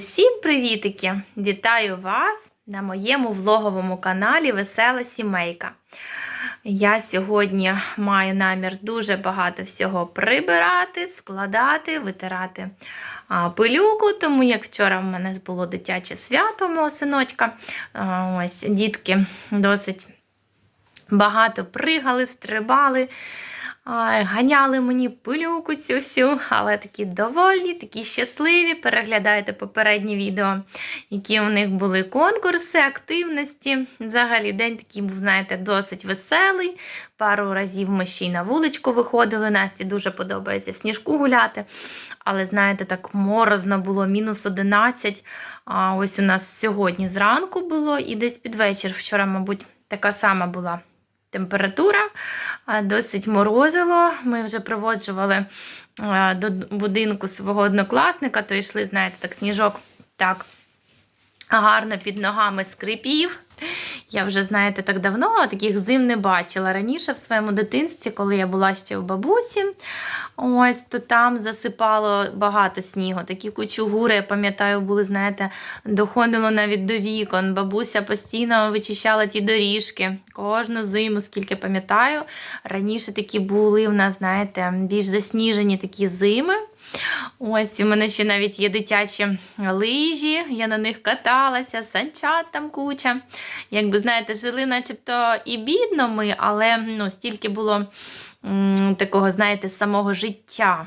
Усім привітики! Вітаю вас на моєму влоговому каналі Весела Сімейка. Я сьогодні маю намір дуже багато всього прибирати, складати, витирати пилюку, тому як вчора в мене було дитяче свято мого синочка. Ось дітки досить багато пригали, стрибали. Ганяли мені пилюку цю всю, але такі довольні, такі щасливі. Переглядайте попередні відео, які у них були конкурси, активності. Взагалі, день такий був, знаєте, досить веселий. Пару разів ми ще й на вуличку виходили. Насті дуже подобається в сніжку гуляти. Але, знаєте, так морозно було, мінус 11. А ось у нас сьогодні зранку було і десь під вечір. Вчора, мабуть, така сама була температура, досить морозило. Ми вже проводжували до будинку свого однокласника, то йшли, знаєте, так сніжок так гарно під ногами скрипів. Я вже, знаєте, так давно таких зим не бачила. Раніше в своєму дитинстві, коли я була ще у бабусі, ось то там засипало багато снігу. Такі кучугури, я пам'ятаю, були, знаєте, доходило навіть до вікон. Бабуся постійно вичищала ті доріжки. Кожну зиму, скільки пам'ятаю, раніше такі були в нас, знаєте, більш засніжені такі зими. Ось у мене ще навіть є дитячі лижі, я на них каталася, санчат там куча. Якби знаєте, жили начебто і бідно ми, але ну, стільки було м, такого, знаєте, самого життя.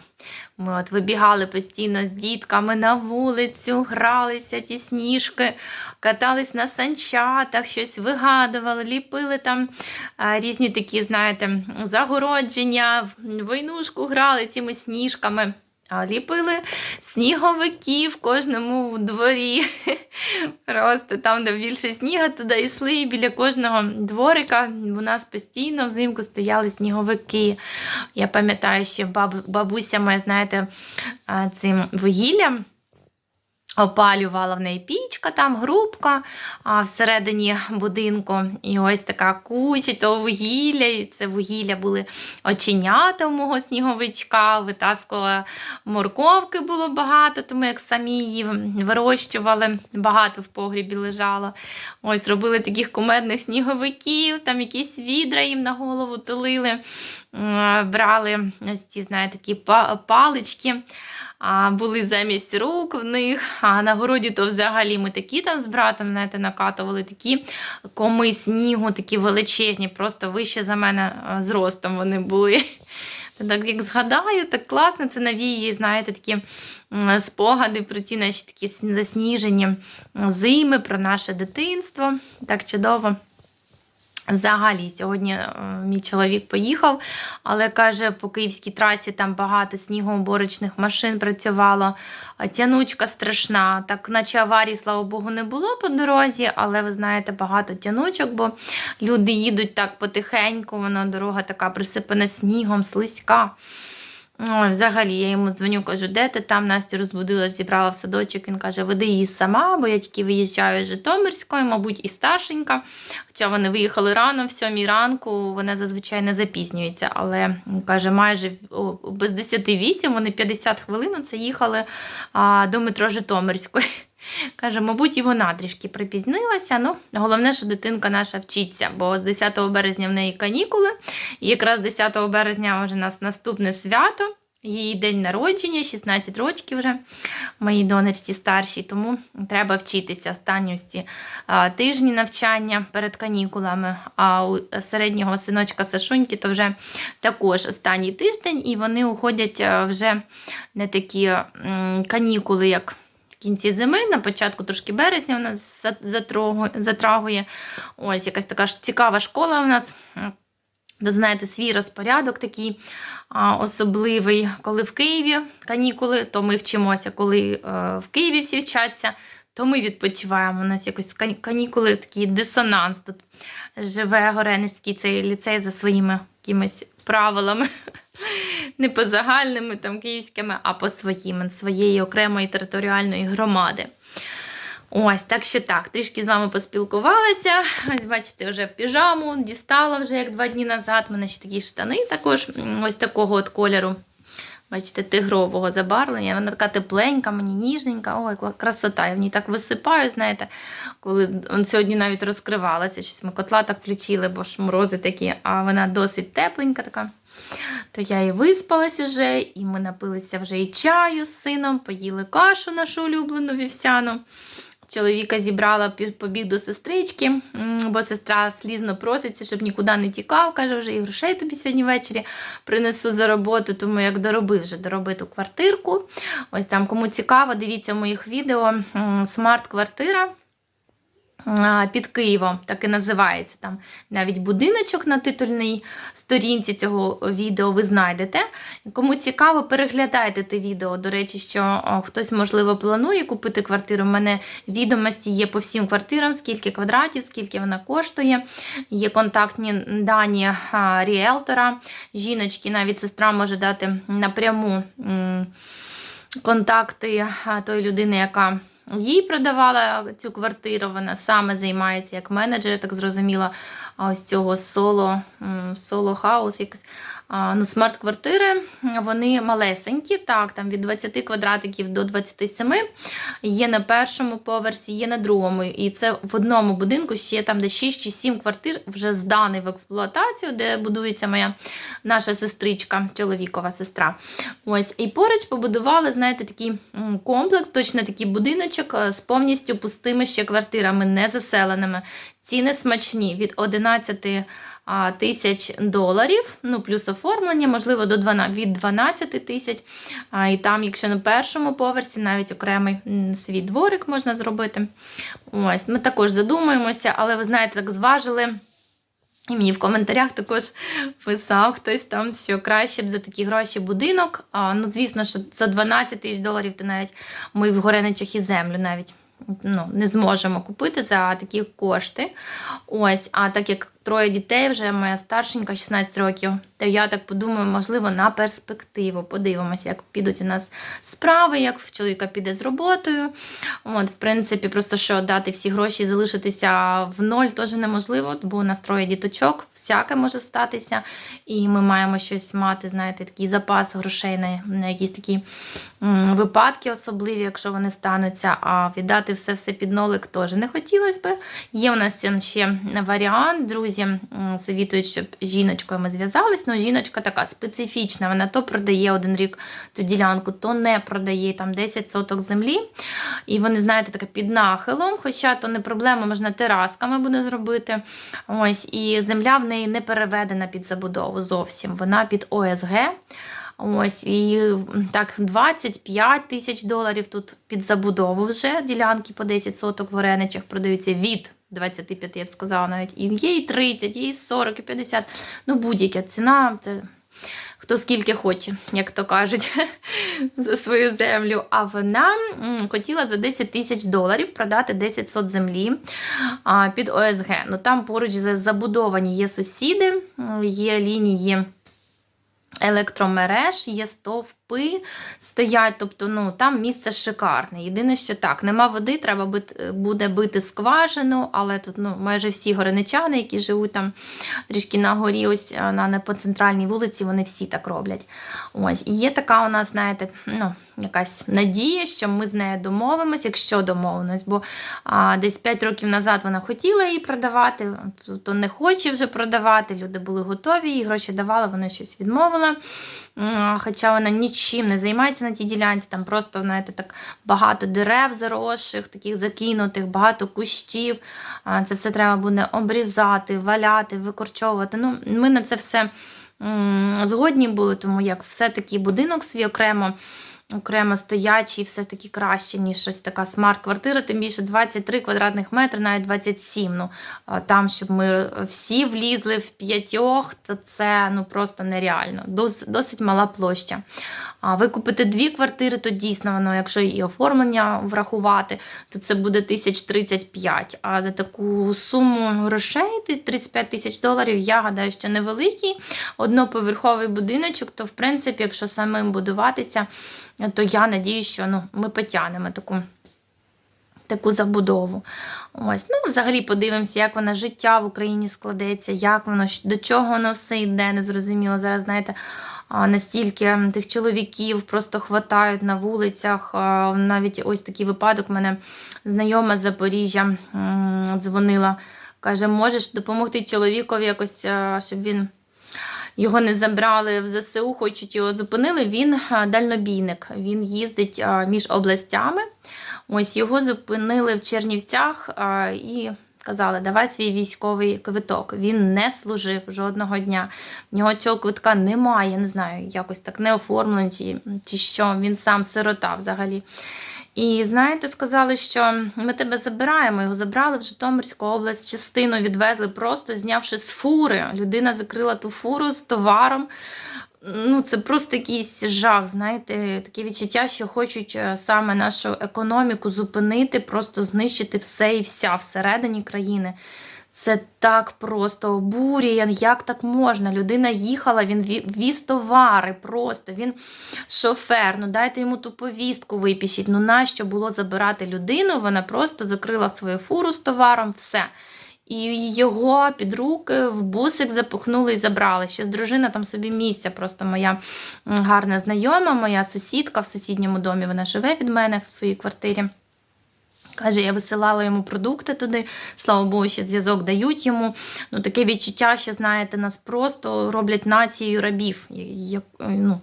Ми от вибігали постійно з дітками на вулицю, гралися ті сніжки, катались на санчатах, щось вигадували, ліпили там а, різні такі, знаєте, загородження, в войнушку грали цими сніжками. А Ліпили сніговики в кожному дворі. Просто там, де більше сніга, туди йшли, і біля кожного дворика у нас постійно взимку стояли сніговики. Я пам'ятаю, що бабу, бабуся моя, знаєте, цим вугіллям. Опалювала в неї пічка, там грубка а всередині будинку. І ось така куча того вугілля. І це вугілля були оченята у мого сніговичка, витаскувала морковки було багато, тому як самі її вирощували, багато в погрібі лежало. Ось робили таких кумедних сніговиків, там якісь відра їм на голову тулили, брали ось ці, знаєте, такі палички були замість рук в них. А на городі то взагалі ми такі там з братом знаєте, накатували такі коми снігу, такі величезні, просто вище за мене зростом вони були. Так як згадаю, так класно, це навіє, знаєте, такі спогади про ті наші такі засніжені зими, про наше дитинство. Так чудово. Взагалі, сьогодні е, мій чоловік поїхав, але каже, по київській трасі там багато снігоуборочних машин працювало. Тянучка страшна, так наче аварії, слава Богу, не було по дорозі, але ви знаєте, багато тянучок, бо люди їдуть так потихеньку, вона дорога така присипана снігом, слизька. Взагалі, я йому дзвоню, кажу, де ти там Настю розбудила, зібрала в садочок. Він каже, веди її сама, бо я тільки виїжджаю з Житомирської, мабуть, і старшенька. Хоча вони виїхали рано, в сьомій ранку, вона зазвичай не запізнюється. Але каже, майже без 10-8, вони 50 хвилин це їхали а, до метро Житомирської. Каже, мабуть, і вона трішки припізнилася. Ну, Головне, що дитинка наша вчиться, бо з 10 березня в неї канікули. І якраз 10 березня вже у нас наступне свято. Її день народження, 16 років вже моїй донечці старшій, тому треба вчитися останні ці тижні навчання перед канікулами. А у середнього синочка Сашуньки то вже також останній тиждень, і вони уходять вже не такі канікули, як кінці зими, на початку трошки березня у нас затрагує. Ось якась така ж цікава школа у нас. То, знаєте, свій розпорядок такий а, особливий, коли в Києві канікули, то ми вчимося, коли а, е, в Києві всі вчаться, то ми відпочиваємо. У нас якось канікули такий дисонанс. Тут живе Горенівський цей ліцей за своїми якимись правилами, не по загальними там київськими, а по своїм, своєї окремої територіальної громади. Ось, так що так, трішки з вами поспілкувалася. Ось, бачите, вже піжаму дістала вже як два дні назад. У мене ще такі штани також ось такого от кольору. Бачите, тигрового забарвлення. Вона така тепленька, мені ніжненька. Ой, красота. Я в ній так висипаю, знаєте, коли он сьогодні навіть розкривалася. Щось ми котла так включили, бо ж морози такі, а вона досить тепленька така. То я і виспалась уже, і ми напилися вже і чаю з сином, поїли кашу нашу улюблену вівсяну. Чоловіка зібрала, побіг до сестрички, бо сестра слізно проситься, щоб нікуди не тікав. Каже, вже і грошей тобі сьогодні ввечері принесу за роботу, тому як доробив вже доробиту квартирку. Ось там, кому цікаво, дивіться в моїх відео смарт-квартира. Під Києвом, так і називається. Там навіть будиночок на титульній сторінці цього відео ви знайдете. Кому цікаво, переглядайте те відео. До речі, що хтось, можливо, планує купити квартиру. У мене відомості є по всім квартирам, скільки квадратів, скільки вона коштує. Є контактні дані ріелтора. Жіночки, навіть сестра може дати напряму контакти тої людини, яка. Їй продавала цю квартиру, вона саме займається як менеджер, так зрозуміла, а ось цього соло, соло хаус, якось. Ну, смарт-квартири, вони малесенькі, так, там від 20 квадратиків до 27. Є на першому поверсі, є на другому. І це в одному будинку ще там, де 6 чи 7 квартир вже зданий в експлуатацію, де будується моя наша сестричка, чоловікова сестра. Ось, і поруч побудували, знаєте, такий комплекс, точно такий будиночок е, з повністю пустими ще квартирами, не заселеними. Ціни смачні від 11 а, тисяч доларів, ну плюс оформлення, можливо, до 12, від 12 тисяч. І там, якщо на першому поверсі, навіть окремий свій дворик можна зробити. Ось, ми також задумуємося, але ви знаєте, так зважили. І мені в коментарях також писав хтось там, що краще б за такі гроші будинок. А, ну, звісно, що за 12 тисяч доларів ти навіть ми в Гореничах і землю навіть ну, не зможемо купити за такі кошти. Ось, а так як троє дітей, вже моя старшенька 16 років, то я так подумаю, можливо, на перспективу. Подивимося, як підуть у нас справи, як в чоловіка піде з роботою. От, в принципі, просто що дати всі гроші залишитися в ноль теж неможливо, бо у нас троє діточок, всяке може статися. І ми маємо щось мати, знаєте, такий запас грошей на, на якісь такі м, випадки особливі, якщо вони стануться. А віддати все все під нолик теж не хотілося би. Є у нас ще варіант, друзі, м, завітують, щоб жіночкою ми зв'язались. Ну, жіночка така специфічна, вона то продає один рік ту ділянку, то не продає там 10 соток землі. І вони, знаєте, таке під нахилом, хоча то не проблема, можна терасками буде зробити. Ось, і земля в неї не переведена під забудову зовсім. Вона під ОСГ. Ось, і так 25 тисяч доларів тут під забудову вже ділянки по 10 соток в Ореничах продаються від 25, я б сказала навіть. І є і 30, є і 40, і 50. Ну, будь-яка ціна. Це хто скільки хоче, як то кажуть, за свою землю. А вона хотіла за 10 тисяч доларів продати 10 сот землі під ОСГ. Ну там поруч забудовані є сусіди, є лінії електромереж, є стовпи стоять, тобто ну, там місце шикарне. Єдине, що так, нема води, треба буде бити скважину, але тут ну, майже всі гореничани, які живуть там трішки на горі, ось на, на по центральній вулиці, вони всі так роблять. Ось. І є така у нас, знаєте, ну, якась надія, що ми з нею домовимося, якщо домовимось, бо а, десь 5 років назад вона хотіла її продавати, то не хоче вже продавати. Люди були готові, їй гроші давали, вона щось відмовила. Хоча вона нічим не займається на тій ділянці, там просто, знаєте, так багато дерев заросших, таких закинутих, багато кущів. Це все треба буде обрізати, валяти, викорчовувати. Ну, ми на це все згодні були, тому як все-таки будинок свій окремо. Окремо стоячий, все-таки краще, ніж щось така смарт-квартира, тим більше 23 квадратних метри, навіть 27. Ну, там, щоб ми всі влізли в п'ятьох, то це ну, просто нереально. Дос, досить мала площа. А ви купите дві квартири, то дійсно воно, якщо і оформлення врахувати, то це буде 1035. А за таку суму грошей, 35 тисяч доларів, я гадаю, що невеликий. Одноповерховий будиночок, то в принципі, якщо самим будуватися, то я надію, що ну, ми потягнемо таку таку забудову. Ось, ну, взагалі подивимося, як вона життя в Україні складеться, як воно до чого воно все йде, незрозуміло. Зараз, знаєте, настільки тих чоловіків просто хватають на вулицях. Навіть ось такий випадок. У мене знайома з Запоріжжя дзвонила. Каже, можеш допомогти чоловікові якось, щоб він його не забрали в ЗСУ, хочуть його зупинили. Він дальнобійник. Він їздить між областями. Ось його зупинили в Чернівцях і казали, давай свій військовий квиток. Він не служив жодного дня. В нього цього квитка немає, не знаю, якось так не оформлений чи, чи що. Він сам сирота взагалі. І знаєте, сказали, що ми тебе забираємо. Його забрали в Житомирську область, частину відвезли, просто знявши з фури. Людина закрила ту фуру з товаром. Ну, це просто якийсь жах, знаєте, таке відчуття, що хочуть е, саме нашу економіку зупинити, просто знищити все і вся всередині країни. Це так просто обурює, як так можна? Людина їхала, він віз товари просто, він шофер, ну дайте йому ту повістку випишіть. Ну нащо було забирати людину? Вона просто закрила свою фуру з товаром, все. І його під руки в бусик запихнули і забрали. Ще з дружина там собі місця. Просто моя гарна знайома, моя сусідка в сусідньому домі. Вона живе від мене в своїй квартирі. Каже, я висилала йому продукти туди, слава Богу, ще зв'язок дають йому. Ну, таке відчуття, що, знаєте, нас просто роблять нацією рабів. Ну,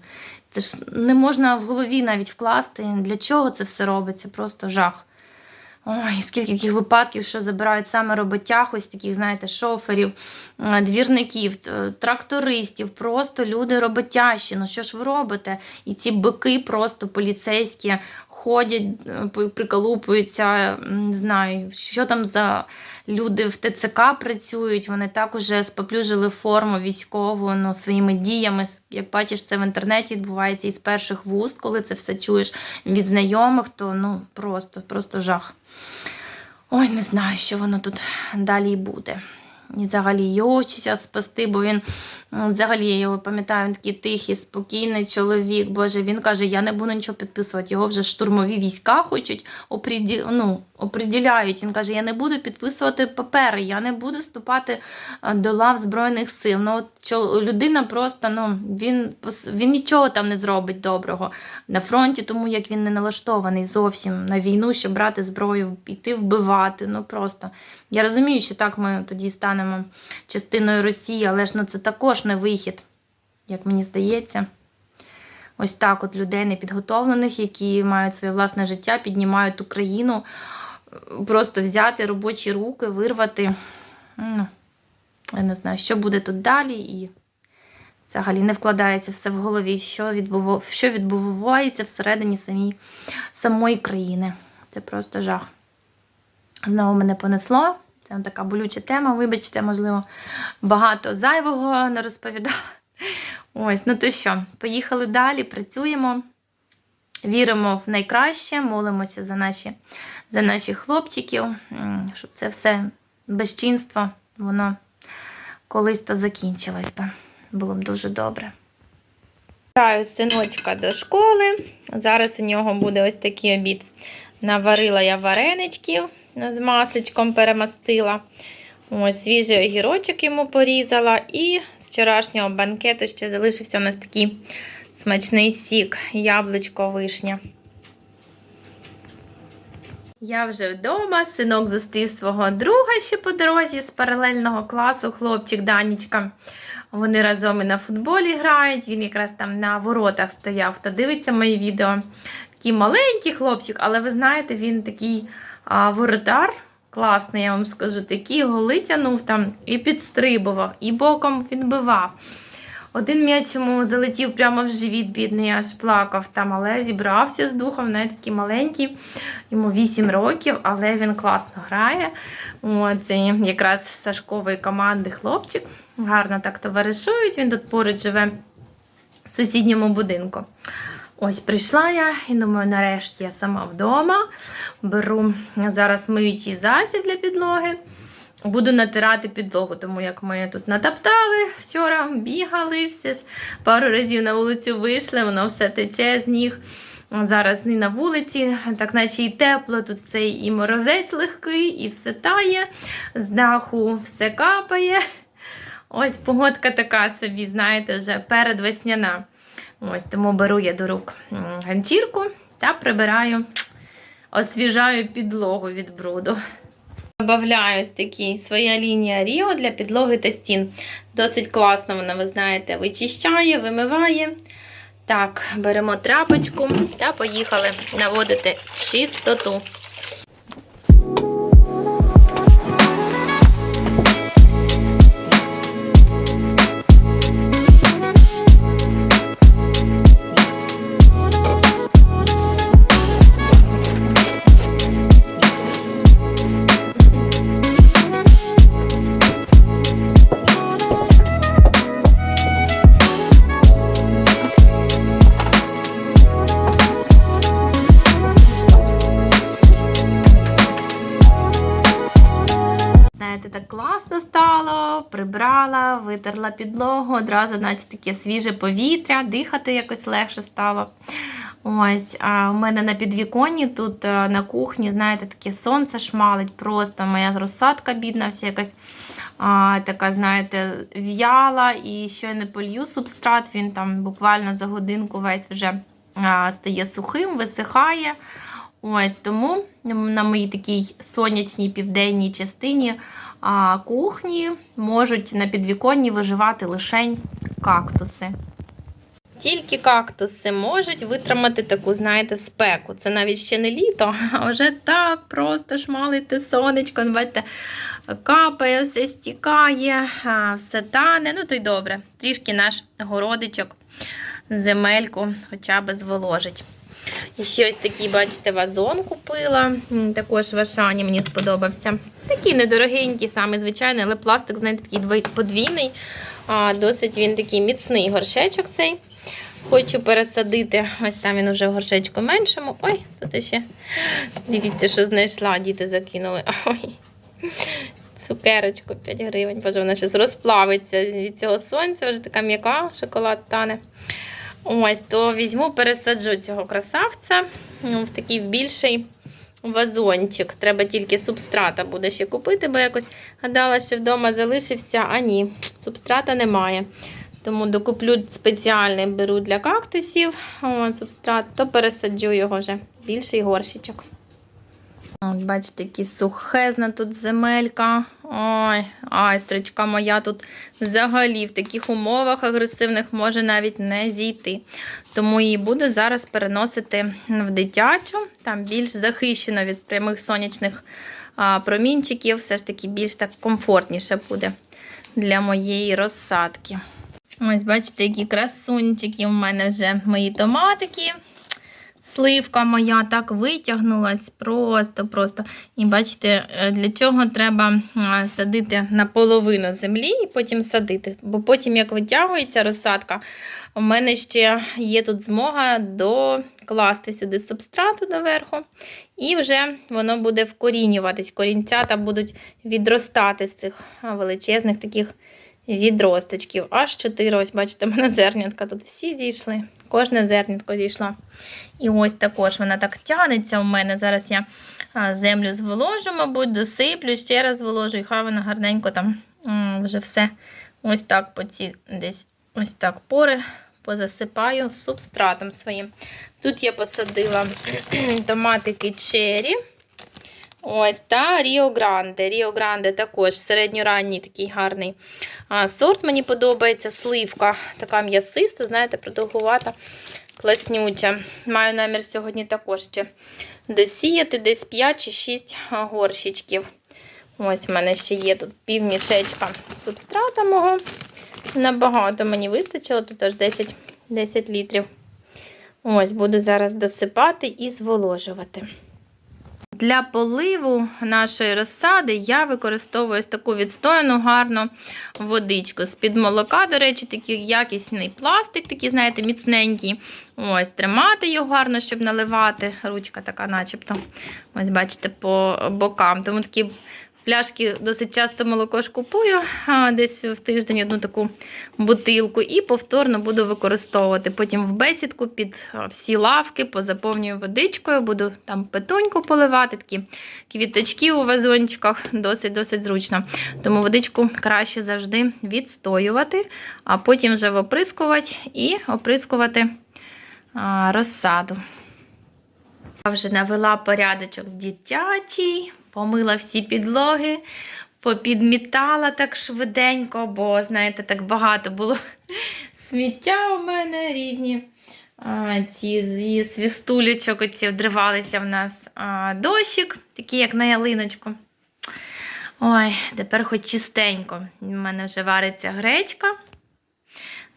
це ж не можна в голові навіть вкласти. Для чого це все робиться? Просто жах. Ой, скільки таких випадків, що забирають саме роботяг, ось таких, знаєте, шоферів, е, двірників, трактористів, просто люди роботящі. Ну що ж ви робите? І ці бики просто поліцейські ходять, е, приколупуються, не знаю, що там за люди в ТЦК працюють. Вони так уже споплюжили форму військову ну, своїми діями. Як бачиш, це в інтернеті відбувається із перших вуст, коли це все чуєш від знайомих, то ну просто, просто жах. Ой, не знаю, що воно тут далі буде. І взагалі хочеться спасти, бо він взагалі я його пам'ятаю, він такий тихий, спокійний чоловік. Боже, він каже, я не буду нічого підписувати. Його вже штурмові війська хочуть оприді... ну, оприділяють. Він каже, я не буду підписувати папери, я не буду вступати до лав Збройних сил. Ну, от чо- людина просто ну, він, він нічого там не зробить доброго на фронті, тому як він не налаштований зовсім на війну, щоб брати зброю, йти вбивати. Ну просто я розумію, що так ми тоді станемо частиною Росії, але ж ну це також не вихід, як мені здається. Ось так, от людей непідготовлених, які мають своє власне життя, піднімають Україну, просто взяти робочі руки, вирвати. Ну, я не знаю, що буде тут далі, і взагалі не вкладається все в голові, що, відбуво- що відбувається всередині самій, самої країни. Це просто жах. Знову мене понесло. Це така болюча тема. Вибачте, можливо, багато зайвого не розповідала. Ось, ну то що, поїхали далі, працюємо, віримо в найкраще, молимося за наші, за наших хлопчиків, щоб це все безчинство, воно колись то закінчилось би. Було б дуже добре. Граю синочка до школи. Зараз у нього буде ось такий обід. Наварила я вареничків з масличком перемастила. Ось свіжий огірочок йому порізала. І з вчорашнього банкету ще залишився у нас такий смачний сік, яблучко вишня. Я вже вдома, синок зустрів свого друга ще по дорозі з паралельного класу, хлопчик Данічка. Вони разом і на футболі грають. Він якраз там на воротах стояв та дивиться мої відео. Такий маленький хлопчик, але ви знаєте, він такий а, воротар. Класний, я вам скажу, такий голи тянув там і підстрибував, і боком відбивав. Один м'яч йому залетів прямо в живіт, бідний, аж плакав там, але зібрався з духом, навіть такий маленький, йому 8 років, але він класно грає. От, це якраз з Сашкової команди хлопчик. Гарно так товаришують. Він тут поруч живе в сусідньому будинку. Ось прийшла я і думаю, нарешті я сама вдома. Беру зараз миючий засіб для підлоги. Буду натирати підлогу, тому як ми тут натоптали вчора, бігали, все ж пару разів на вулицю вийшли, воно все тече з ніг. Зараз не на вулиці, так наче і тепло, тут цей і морозець легкий, і все тає, з даху все капає. Ось погодка така собі, знаєте, вже передвесняна. Ось тому беру я до рук ганчірку та прибираю, освіжаю підлогу від бруду. Добавляю ось такий своя лінія Ріо для підлоги та стін. Досить класно вона, ви знаєте, вичищає, вимиває. Так, беремо тряпочку та поїхали наводити чистоту. Витерла підлогу, одразу, наче таке свіже повітря, дихати якось легше стало. Ось, а у мене на підвіконні тут е, на кухні, знаєте, таке сонце шмалить, просто моя розсадка бідна, вся якась а, така, знаєте, в'яла. І я не полью субстрат, він там буквально за годинку весь вже а, стає сухим, висихає. Ось тому на моїй такій сонячній південній частині а, кухні можуть на підвіконні виживати лише кактуси. Тільки кактуси можуть витримати таку, знаєте, спеку. Це навіть ще не літо, а вже так просто шмалити сонечко. Бачите, капає, все стікає, все тане. Ну то й добре. Трішки наш городичок, земельку хоча б зволожить. І ще ось такий, бачите, вазон купила. Також в Ашані мені сподобався. Такий недорогенький, самий звичайний, але пластик, знаєте, такий подвійний. А, досить він такий міцний горшечок цей. Хочу пересадити. Ось там він уже в горшечку меншому. Ой, тут ще. Дивіться, що знайшла, діти закинули. Ой. Цукерочку 5 гривень. Боже, вона зараз розплавиться від цього сонця, вже така м'яка, шоколад тане. Ось, то візьму, пересаджу цього красавця ну, в такий більший вазончик. Треба тільки субстрата буде ще купити, бо якось гадала, що вдома залишився, а ні, субстрата немає. Тому докуплю спеціальний беру для кактусів субстрат, то пересаджу його вже більший горщичок. От, бачите, які сухезна тут земелька. Ой, айстричка моя тут взагалі в таких умовах агресивних може навіть не зійти. Тому її буду зараз переносити в дитячу, там більш захищено від прямих сонячних промінчиків, все ж таки більш так комфортніше буде для моєї розсадки. Ось, бачите, які красунчики в мене вже мої томатики. Сливка моя так витягнулась просто-просто. І бачите, е, для чого треба садити наполовину землі і потім садити. Бо потім, як витягується розсадка, у мене ще є тут змога докласти сюди субстрату доверху, і вже воно буде вкорінюватись. Корінцята будуть відростати з цих величезних таких відросточків. Аж чотири, ось бачите, в мене зернятка тут всі зійшли. Кожне зернятко зійшло. І ось також вона так тягнеться у мене. Зараз я землю зволожу, мабуть, досиплю, ще раз зволожу, і хай вона гарненько там вже все ось так по ці десь ось так пори позасипаю субстратом своїм. Тут я посадила томатики чері. Ось, та Ріо Гранде. Ріо Гранде також середньоранній такий гарний а, сорт. Мені подобається сливка, така м'ясиста, знаєте, продовгувата, класнюча. Маю намір сьогодні також ще досіяти десь 5 чи 6 горщичків. Ось в мене ще є тут пів мішечка субстрата мого. Набагато мені вистачило, тут аж 10, 10 літрів. Ось, буду зараз досипати і зволожувати. Для поливу нашої розсади я використовую ось таку відстояну гарну водичку. З-під молока, до речі, такий якісний пластик, такий, знаєте, міцненький. Ось, тримати його гарно, щоб наливати. Ручка така, начебто. Ось, бачите, по бокам. Тому такі пляшки досить часто молоко ж купую, десь в тиждень одну таку бутилку, і повторно буду використовувати. Потім в бесідку під всі лавки позаповнюю водичкою, буду там петуньку поливати, такі квіточки у вазончиках, досить-досить зручно. Тому водичку краще завжди відстоювати, а потім вже оприскувати і оприскувати розсаду. Я вже навела порядочок дитячий, помила всі підлоги, попідмітала так швиденько, бо, знаєте, так багато було сміття у мене різні. А, ці зі свістулечок оці вдривалися в нас а, дощик, такий, як на ялиночку. Ой, тепер хоч чистенько. У мене вже вариться гречка.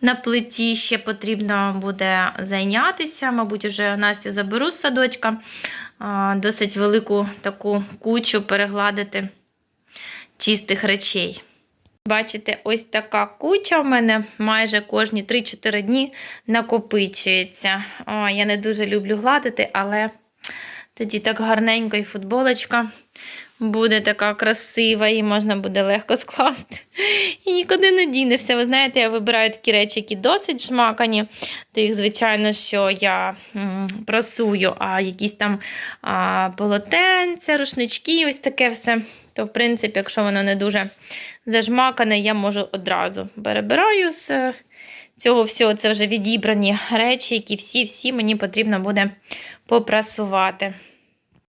На плиті ще потрібно буде зайнятися. Мабуть, уже Настю заберу з садочка. Досить велику таку кучу перегладити чистих речей. Бачите, ось така куча в мене майже кожні 3-4 дні накопичується. О, я не дуже люблю гладити, але тоді так гарненько і футболочка буде така красива, і можна буде легко скласти. І нікуди не дінешся. Ви знаєте, я вибираю такі речі, які досить жмакані, то їх, звичайно, що я прасую, а якісь там а, полотенця, рушнички, ось таке все. То, в принципі, якщо воно не дуже зажмакане, я можу одразу перебираю з е, цього всього. Це вже відібрані речі, які всі-всі мені потрібно буде попрасувати.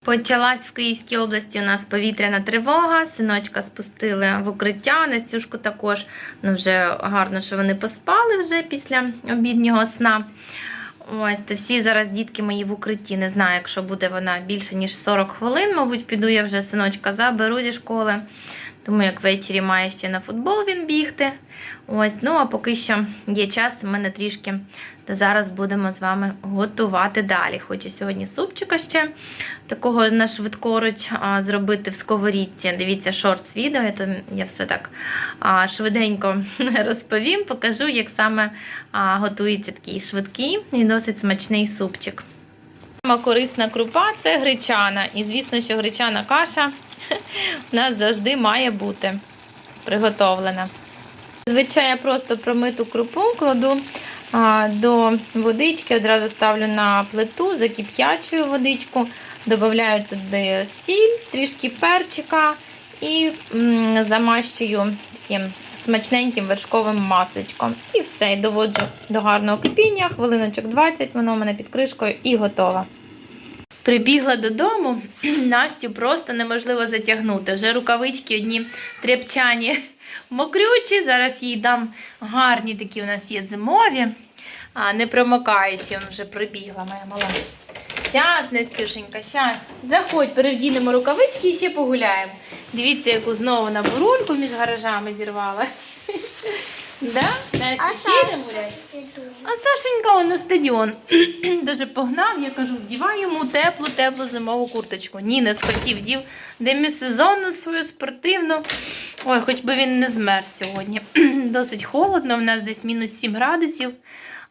Почалась в Київській області у нас повітряна тривога. Синочка спустили в укриття, Настюшку також. Ну, вже гарно, що вони поспали вже після обіднього сна. Ось, то всі зараз дітки мої в укритті. Не знаю, якщо буде вона більше, ніж 40 хвилин, мабуть, піду я вже синочка заберу зі школи. Тому як ввечері має ще на футбол він бігти. Ось, ну а поки що є час, у мене трішки. То зараз будемо з вами готувати далі. Хочу сьогодні супчика ще такого на швидкоруч а, зробити в сковорідці. Дивіться шорт відео, я, то, я все так а, швиденько розповім, покажу, як саме а, готується такий швидкий і досить смачний супчик. Корисна крупа це гречана. І звісно, що гречана каша у нас завжди має бути приготовлена. Зазвичай я просто промиту крупу кладу до водички, одразу ставлю на плиту, закип'ячую водичку, додаю туди сіль, трішки перчика і замащую таким смачненьким вершковим масличком. І все, доводжу до гарного кипіння, хвилиночок 20, воно у мене під кришкою і готово. Прибігла додому, Настю просто неможливо затягнути. Вже рукавички одні тряпчані мокрючі. Зараз їй дам гарні такі у нас є зимові, а не. Вона вже прибігла моя мала. Щас, Настюшенька, щас. Заходь, перевдінемо рукавички і ще погуляємо. Дивіться, яку знову на бурульку між гаражами зірвала. Да? Настя, ще йдемо гуляти? А Сашенька он на стадіон дуже погнав. Я кажу, вдівай йому теплу, теплу зимову курточку. Ні, не схотів, вдів демісезонну свою спортивну. Ой, хоч би він не змерз сьогодні. Досить холодно, в нас десь мінус 7 градусів.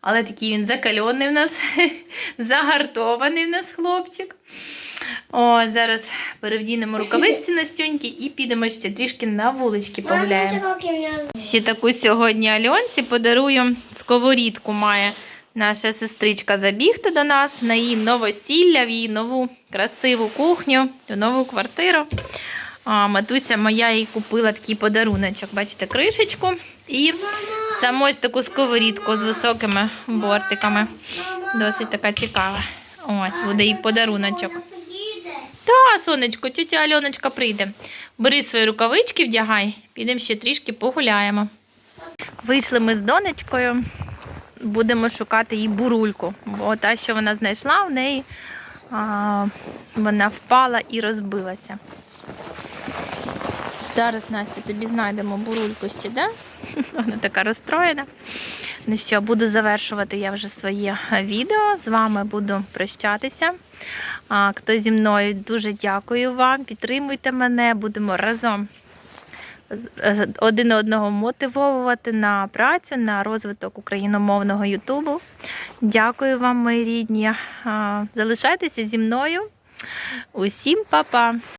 Але такий він закальоний в нас, загартований в нас хлопчик. О, зараз перевдінемо рукавичці Настюньки і підемо ще трішки на вулички погуляємо. Ще таку сьогодні Альонці подарую сковорідку має наша сестричка забігти до нас на її новосілля, в її нову красиву кухню, в нову квартиру. А, матуся моя їй купила такий подаруночок. Бачите, кришечку і саму ось таку сковорідку з високими бортиками. Досить така цікава. Ось, буде їй подаруночок. Та, сонечко, тетя Альоночка прийде. Бери свої рукавички, вдягай, підемо ще трішки погуляємо. Вийшли ми з донечкою, будемо шукати їй бурульку, бо та, що вона знайшла, в неї а, вона впала і розбилася. Зараз, Настя, тобі знайдемо бурульку ще. Вона така розстроєна. Ну що, буду завершувати я вже своє відео. З вами буду прощатися. А, хто зі мною, дуже дякую вам. Підтримуйте мене, будемо разом е, один одного мотивовувати на працю, на розвиток україномовного Ютубу. Дякую вам, мої рідні. Залишайтеся зі мною. Усім па-па!